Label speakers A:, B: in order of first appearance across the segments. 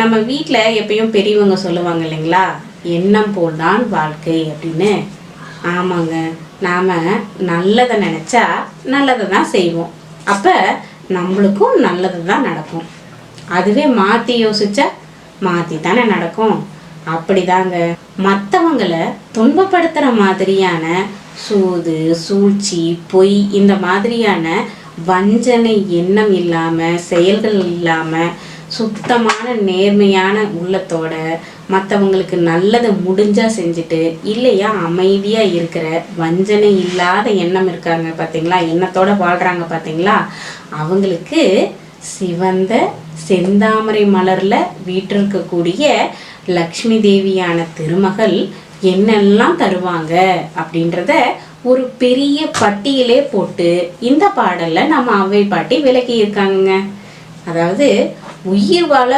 A: நம்ம வீட்டில் எப்பயும் பெரியவங்க சொல்லுவாங்க இல்லைங்களா? எண்ணம் போல் தான் வாழ்க்கை அப்படின்னு. ஆமாங்க. நாம் நல்லதை நினச்சா நல்லதை தான் செய்வோம். அப்போ நம்மளுக்கும் நல்லது தான் நடக்கும். அதுவே மாற்றி யோசிச்சா மாற்றி தானே நடக்கும். அப்படிதாங்க. மற்றவங்களை துன்பப்படுத்துகிற மாதிரியான சூது சூழ்ச்சி பொய் இந்த மாதிரியான வஞ்சனை எண்ணம் இல்லாமல் செயல்கள் இல்லாமல் சுத்தமான நேர்மையான உள்ளத்தோட மற்றவங்களுக்கு நல்லதை முடிஞ்சா செஞ்சுட்டு இல்லையா அமைதியாக இருக்கிற வஞ்சனை இல்லாத எண்ணம் இருக்காங்க பார்த்தீங்களா எண்ணத்தோட வாழ்கிறாங்க பார்த்தீங்களா அவங்களுக்கு சிவந்த செந்தாமரை மலரில் வீற்றிருக்கக்கூடிய லக்ஷ்மி தேவியான திருமகள் என்னெல்லாம் தருவாங்க அப்படின்றத ஒரு பெரிய பட்டியலே போட்டு இந்த பாடலில் நம்ம அவை பாட்டி விளக்கியிருக்காங்க அதாவது உயிர் வாழ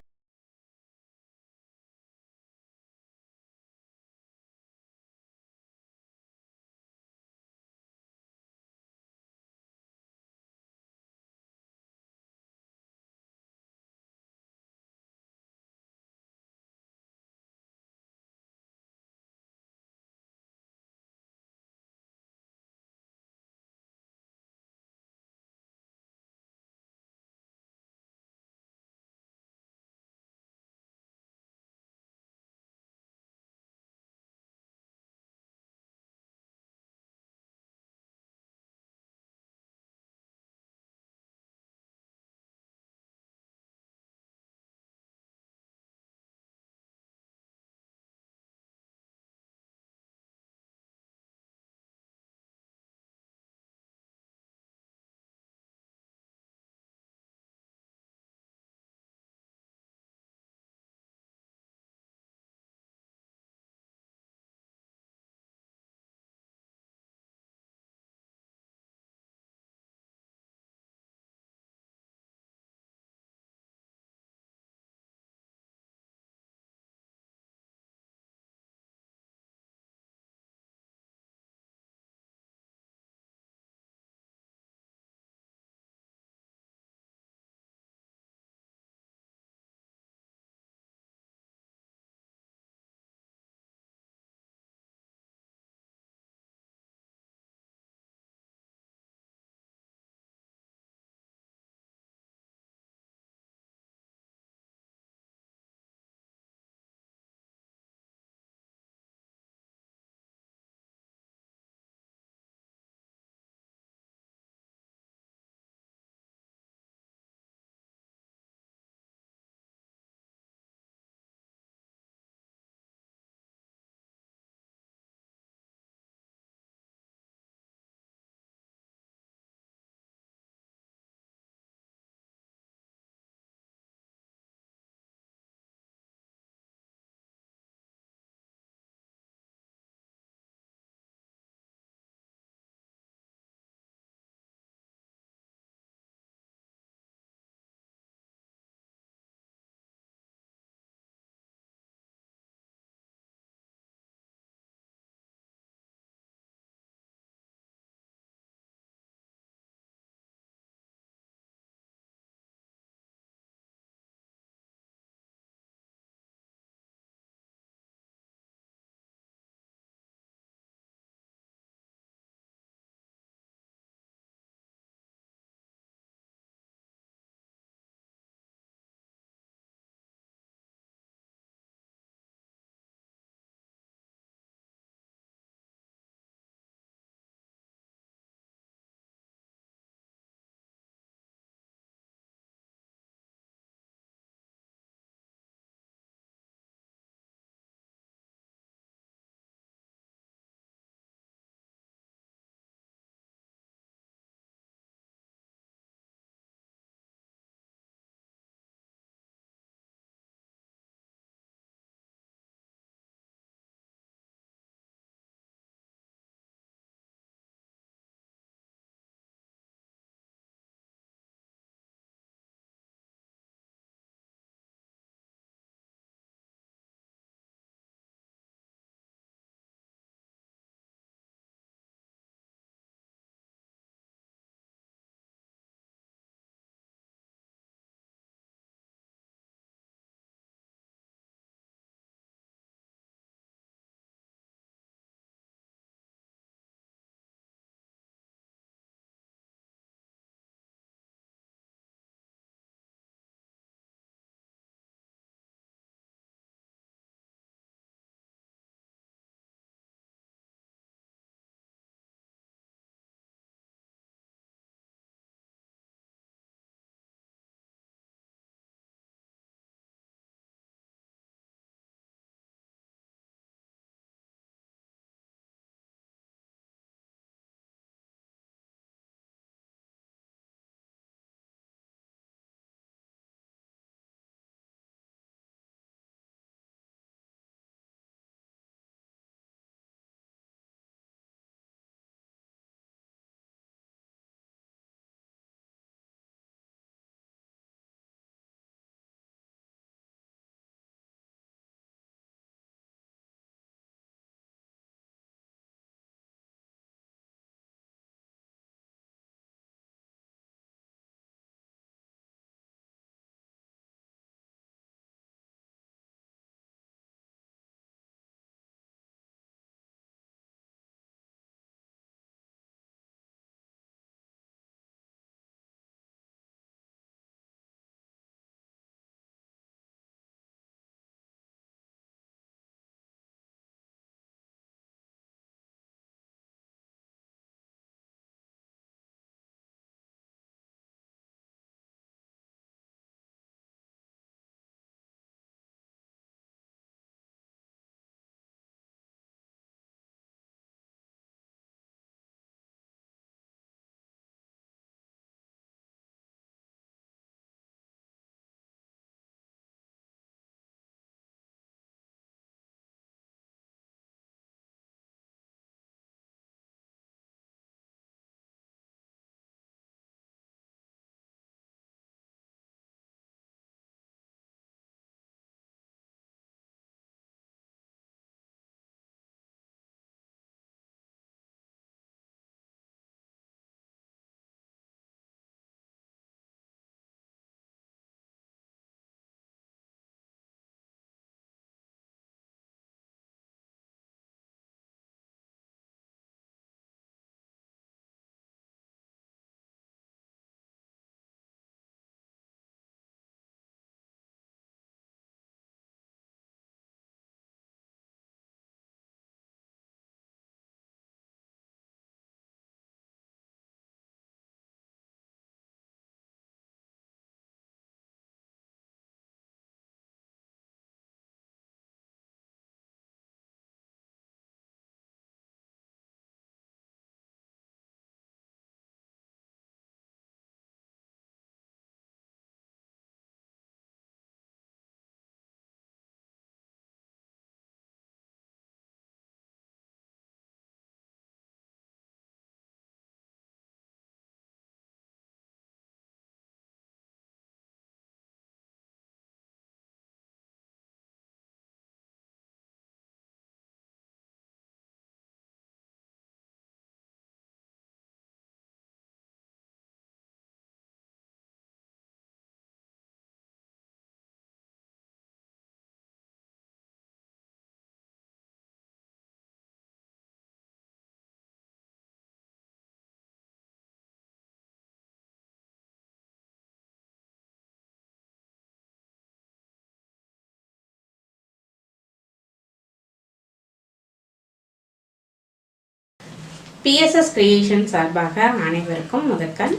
A: பிஎஸ்எஸ் கிரியேஷன் சார்பாக அனைவருக்கும் முதற்கண்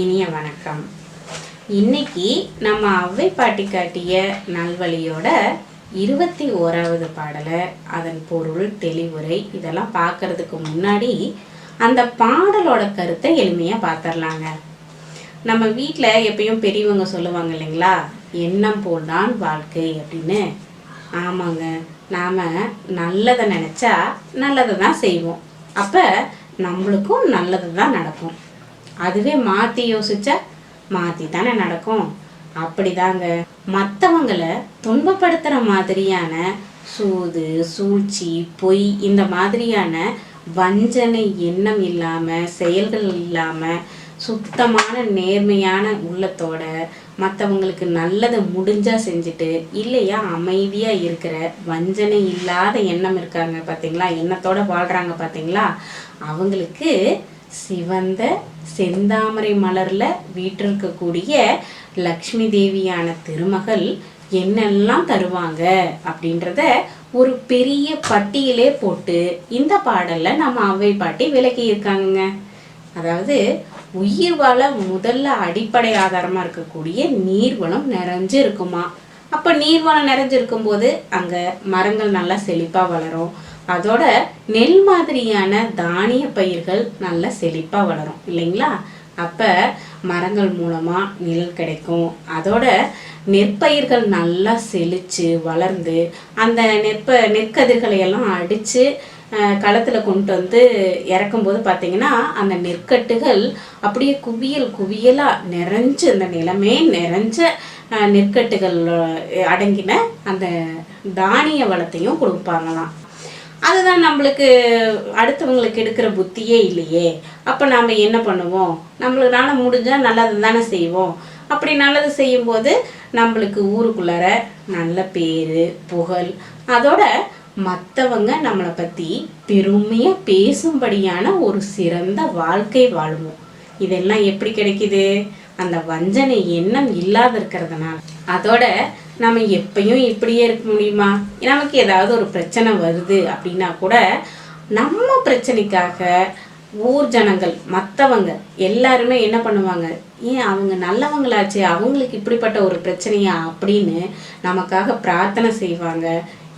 A: இனிய வணக்கம். இன்னைக்கு நம்ம அவ்வை பாட்டி காட்டிய நல்வழியோட இருபத்தி ஓராவது பாடலை அதன் பொருள் தெளிவுரை இதெல்லாம் பார்க்கறதுக்கு முன்னாடி அந்த பாடலோட கருத்தை எளிமையாக பார்த்துடலாங்க நம்ம வீட்டில் எப்பயும் பெரியவங்க சொல்லுவாங்க இல்லைங்களா? எண்ணம் போல்தான் வாழ்க்கை அப்படின்னு. ஆமாங்க. நாம் நல்லதை நினச்சா நல்லதை தான் செய்வோம். அப்போ நம்மளுக்கும் நல்லது தான் நடக்கும். அதுவே மாற்றி யோசிச்சா மாற்றி தானே நடக்கும். அப்படிதாங்க. மற்றவங்களை துன்பப்படுத்துகிற மாதிரியான சூது சூழ்ச்சி பொய் இந்த மாதிரியான வஞ்சனை எண்ணம் இல்லாமல் செயல்கள் இல்லாமல் சுத்தமான நேர்மையான உள்ளத்தோட மற்றவங்களுக்கு நல்லதை முடிஞ்சா செஞ்சுட்டு இல்லையா அமைதியாக இருக்கிற வஞ்சனை இல்லாத எண்ணம் இருக்காங்க பார்த்தீங்களா எண்ணத்தோட வாழ்கிறாங்க பார்த்தீங்களா அவங்களுக்கு சிவந்த செந்தாமரை மலர்ல வீற்றிருக்கக்கூடிய லக்ஷ்மி தேவியான திருமகள் என்னெல்லாம் தருவாங்க அப்படின்றத ஒரு பெரிய பட்டியலே போட்டு இந்த பாடல்ல நம்ம அவை பாட்டி விளக்கி இருக்காங்க அதாவது உயிர் வாழ முதல்ல அடிப்படை ஆதாரமா இருக்கக்கூடிய நீர்வளம் நிறைஞ்சு இருக்குமா அப்ப நீர்வளம் நிறைஞ்சு இருக்கும்போது அங்க மரங்கள் நல்லா செழிப்பா வளரும். அதோட நெல் மாதிரியான தானிய பயிர்கள் நல்லா செழிப்பாக வளரும் இல்லைங்களா? அப்போ மரங்கள் மூலமாக நிழல் கிடைக்கும். அதோட நெற்பயிர்கள் நல்லா செழித்து வளர்ந்து அந்த நெற்ப நெற்கதிர்களை எல்லாம் அடித்து களத்தில் கொண்டு வந்து இறக்கும்போது பார்த்தீங்கன்னா அந்த நெற்கட்டுகள் அப்படியே குவியல் குவியலாக நிறைஞ்சு அந்த நிலமே நிறைஞ்ச நெற்கட்டுகள் அடங்கின அந்த தானிய வளத்தையும் கொடுப்பாங்களாம். அதுதான் நம்மளுக்கு அடுத்தவங்களுக்கு எடுக்கிற புத்தியே இல்லையே. அப்போ நாம் என்ன பண்ணுவோம்? நம்மளுனால முடிஞ்சால் நல்லது தானே செய்வோம். அப்படி நல்லது செய்யும்போது நம்மளுக்கு ஊருக்குள்ளார நல்ல பேர் புகழ் அதோட மற்றவங்க நம்மளை பற்றி பெருமையாக பேசும்படியான ஒரு சிறந்த வாழ்க்கை வாழ்வோம். இதெல்லாம் எப்படி கிடைக்குது? அந்த வஞ்சனை எண்ணம் இல்லாத இருக்கிறதுனால அதோட நம்ம எப்பயும் இப்படியே இருக்க முடியுமா? நமக்கு ஏதாவது ஒரு பிரச்சனை வருது அப்படின்னா கூட நம்ம பிரச்சனைக்காக ஊர் ஜனங்கள் மற்றவங்க எல்லாருமே என்ன பண்ணுவாங்க? ஏன் அவங்க நல்லவங்களாச்சு? அவங்களுக்கு இப்படிப்பட்ட ஒரு பிரச்சனையா அப்படின்னு நமக்காக பிரார்த்தனை செய்வாங்க.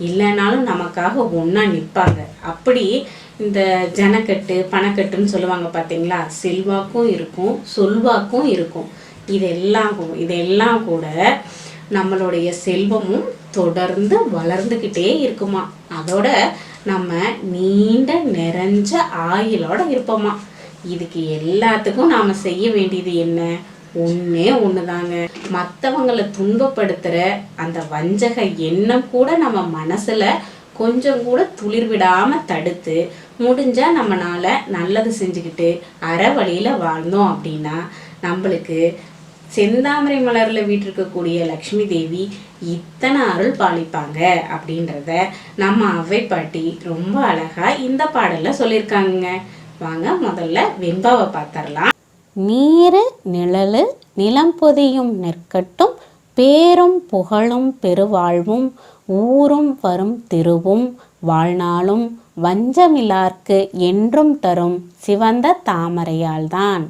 A: இல்லைனாலும் நமக்காக ஒன்றா நிற்பாங்க. அப்படி இந்த ஜனக்கட்டு பணக்கட்டுன்னு சொல்லுவாங்க பார்த்தீங்களா செல்வாக்கும் இருக்கும் சொல்வாக்கும் இருக்கும். இதெல்லாம் இதெல்லாம் கூட நம்மளுடைய செல்வமும் தொடர்ந்து வளர்ந்துக்கிட்டே இருக்குமா? அதோட நம்ம நீண்ட நிறைஞ்ச ஆயுளோட இருப்போமா? இதுக்கு எல்லாத்துக்கும் நாம செய்ய வேண்டியது என்ன? ஒண்ணே ஒண்ணுதாங்க. மற்றவங்களை துன்பப்படுத்துற அந்த வஞ்சக எண்ணம் கூட நம்ம மனசுல கொஞ்சம் கூட துளிர் விடாம தடுத்து முடிஞ்சா நம்மனால நல்லது செஞ்சுக்கிட்டு அற வழியில வாழ்ந்தோம் அப்படின்னா நம்மளுக்கு செந்தாமரை மலரில் வீட்டிருக்கக்கூடிய லக்ஷ்மி தேவி இத்தனை அருள் பாலிப்பாங்க அப்படின்றத நம்ம அவ்வை பாட்டி ரொம்ப அழகா இந்த பாடலில் சொல்லியிருக்காங்க வாங்க முதல்ல வெண்பாவை பார்த்தரலாம்
B: நீர நிழலு நிலம் பொதியும் நெற்கட்டும் பேரும் புகழும் பெருவாழ்வும் ஊரும் வரும் திருவும் வாழ்நாளும் வஞ்சமிலார்க்கு என்றும் தரும் சிவந்த தாமரையால்தான்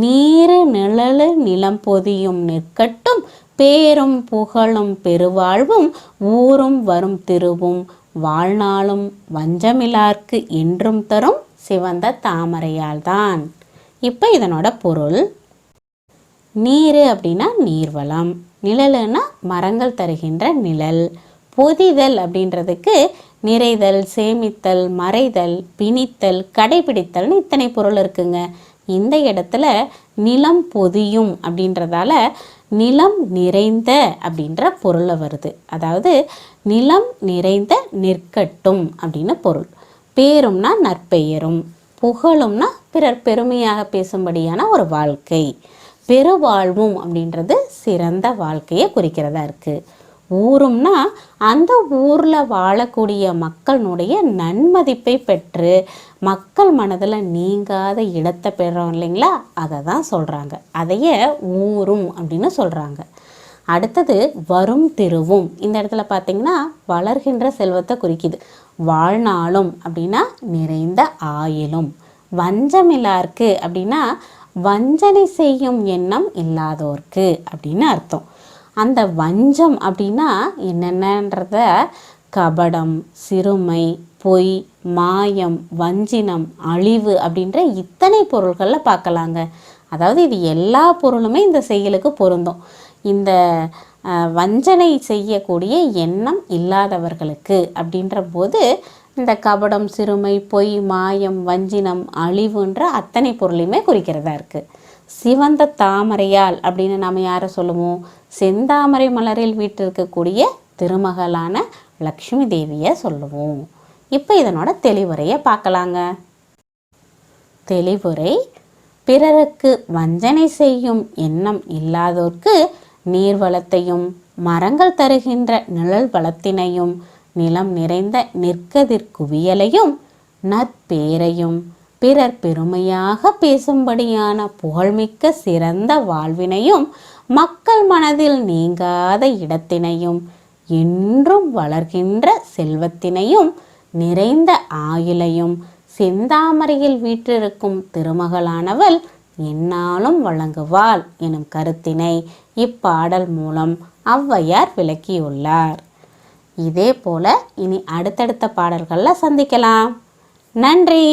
B: நீரு நிழலு நிலம் பொதியும் நிற்கட்டும். பேரும் புகழும் பெருவாழ்வும் ஊரும் வரும் திருவும். வாழ்நாளும் வஞ்சமிலார்க்கு என்றும் தரும் சிவந்த தாமரையால் தான் இப்போ இதனோட பொருள். நீர் அப்படின்னா நீர்வளம். நிழலுன்னா மரங்கள் தருகின்ற நிழல். பொதிதல் அப்படின்றதுக்கு நிறைதல் சேமித்தல் மறைதல் பிணித்தல் கடைபிடித்தல்னு இத்தனை பொருள் இருக்குங்க. இந்த இடத்துல நிலம் பொதியும் அப்படின்றதால நிலம் நிறைந்த அப்படின்ற பொருளை வருது. அதாவது நிலம் நிறைந்த நிற்கட்டும் அப்படின்னு பொருள். பேரும்னா நற்பெயரும் புகழும்னா பிறர் பெருமையாக பேசும்படியான ஒரு வாழ்க்கை. பெருவாழ்வும் அப்படின்றது சிறந்த வாழ்க்கையை குறிக்கிறதா இருக்குது ஊரும்னா அந்த ஊரில் வாழக்கூடிய மக்களினுடைய நன்மதிப்பை பெற்று மக்கள் மனதில் நீங்காத இடத்தை பெறோம் இல்லைங்களா? அதை தான் சொல்கிறாங்க அதையே ஊரும் அப்படின்னு சொல்கிறாங்க அடுத்தது வரும் திருவும். இந்த இடத்துல பார்த்தீங்கன்னா வளர்கின்ற செல்வத்தை குறிக்குது. வாழ்நாளும் அப்படின்னா நிறைந்த ஆயிலும் வஞ்சமில்லாருக்கு அப்படின்னா வஞ்சனை செய்யும் எண்ணம் இல்லாதோர்க்கு அப்படின்னு அர்த்தம். அந்த வஞ்சம் அப்படின்னா என்னென்னன்றத? கபடம் சிறுமை பொய் மாயம் வஞ்சினம் அழிவு அப்படின்ற இத்தனை பொருள்களில் பார்க்கலாங்க. அதாவது இது எல்லா பொருளுமே இந்த செயலுக்கு பொருந்தும். இந்த வஞ்சனை செய்யக்கூடிய எண்ணம் இல்லாதவர்களுக்கு அப்படின்ற போது இந்த கபடம் சிறுமை பொய் மாயம் வஞ்சினம் அழிவுன்ற அத்தனை பொருளையுமே குறிக்கிறதா இருக்குது சிவந்த தாமரையால் அப்படின்னு நம்ம யாரை சொல்லுவோம் செந்தாமரை மலரில் வீட்டிருக்கக்கூடிய திருமகளான லக்ஷ்மி தேவியை சொல்லுவோம். இப்போ இதனோட தெளிவுரையை பார்க்கலாங்க. தெளிவுரை பிறருக்கு வஞ்சனை செய்யும் எண்ணம் இல்லாதோர்க்கு நீர்வளத்தையும் மரங்கள் தருகின்ற நிழல் வளத்தினையும் நிலம் நிறைந்த நிற்கதிர் குவியலையும் நற்பேரையும் பிறர் பெருமையாக பேசும்படியான புகழ்மிக்க சிறந்த வாழ்வினையும் மக்கள் மனதில் நீங்காத இடத்தினையும் என்றும் வளர்கின்ற செல்வத்தினையும் நிறைந்த ஆயுளையும் செந்தாமரையில் வீற்றிருக்கும் திருமகளானவள் என்னாலும் வழங்குவாள் எனும் கருத்தினை இப்பாடல் மூலம் ஔவையார் விளக்கியுள்ளார். இதே போல இனி அடுத்தடுத்த பாடல்களில் சந்திக்கலாம். நன்றி!